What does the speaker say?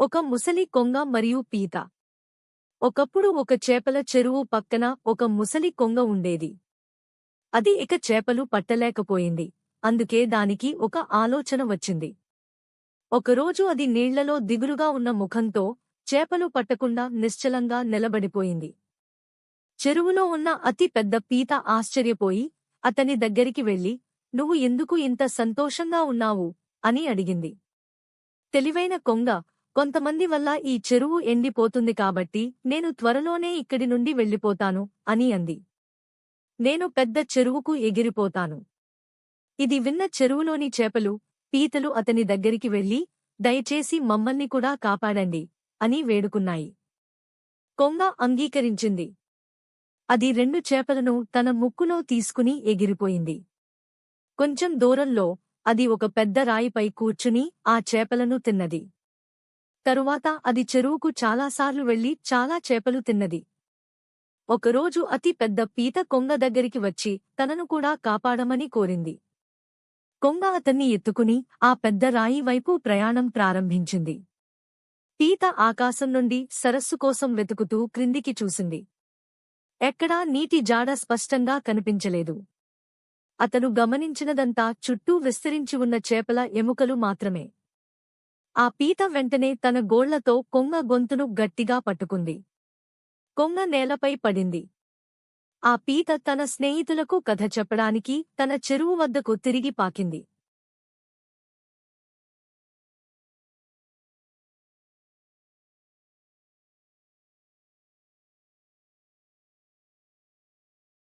ఒక ముసలి కొంగ మరియు పీత. ఒకప్పుడు ఒక చేపల చెరువు పక్కన ఒక ముసలి కొంగ ఉండేది. అది ఇక చేపలు పట్టలేకపోయింది. అందుకే దానికి ఒక ఆలోచన వచ్చింది. ఒకరోజు అది నీళ్ళలో దిగులుగా ఉన్న ముఖంతో చేపలు పట్టకుండా నిశ్చలంగా నిలబడిపోయింది. చెరువులో ఉన్న అతి పెద్ద పీత ఆశ్చర్యపోయి అతని దగ్గరికి వెళ్ళి నువ్వు ఎందుకు ఇంత సంతోషంగా ఉన్నావు? అని అడిగింది. తెలివైన కొంగ కొంతమంది వల్ల ఈ చెరువు ఎండిపోతుంది కాబట్టి నేను త్వరలోనే ఇక్కడి నుండి వెళ్ళిపోతాను అని అంది. నేను పెద్ద చెరువుకు ఎగిరిపోతాను. ఇది విన్న చెరువులోని చేపలు పీతలు అతని దగ్గరికి వెళ్ళి దయచేసి మమ్మల్ని కూడా కాపాడండి అని వేడుకున్నాయి. కొంగ అంగీకరించింది. అది రెండు చేపలను తన ముక్కులో తీసుకుని ఎగిరిపోయింది. కొంచెం దూరంలో అది ఒక పెద్ద రాయిపై కూర్చుని ఆ చేపలను తిన్నది. తరువాత అది చెరువుకు చాలాసార్లు వెళ్ళి చాలా చేపలు తిన్నది. ఒకరోజు అతి పెద్ద పీత కొంగ దగ్గరికి వచ్చి తనను కూడా కాపాడమని కోరింది. కొంగ అతన్ని ఎత్తుకుని ఆ పెద్ద రాయి వైపు ప్రయాణం ప్రారంభించింది. పీత ఆకాశం నుండి సరస్సు కోసం వెతుకుతూ క్రిందికి చూసింది. ఎక్కడా నీటి జాడ స్పష్టంగా కనిపించలేదు. అతను గమనించినదంతా చుట్టూ విస్తరించి ఉన్న చేపల ఎముకలు మాత్రమే. ఆ పీత వెంటనే తన గోళ్ళతో కొంగ గొంతును గట్టిగా పట్టుకుంది. కొంగ నేలపై పడింది. ఆ పీత తన స్నేహితులకు కథ చెప్పడానికి తన చెరువు వద్దకు తిరిగి పాకింది.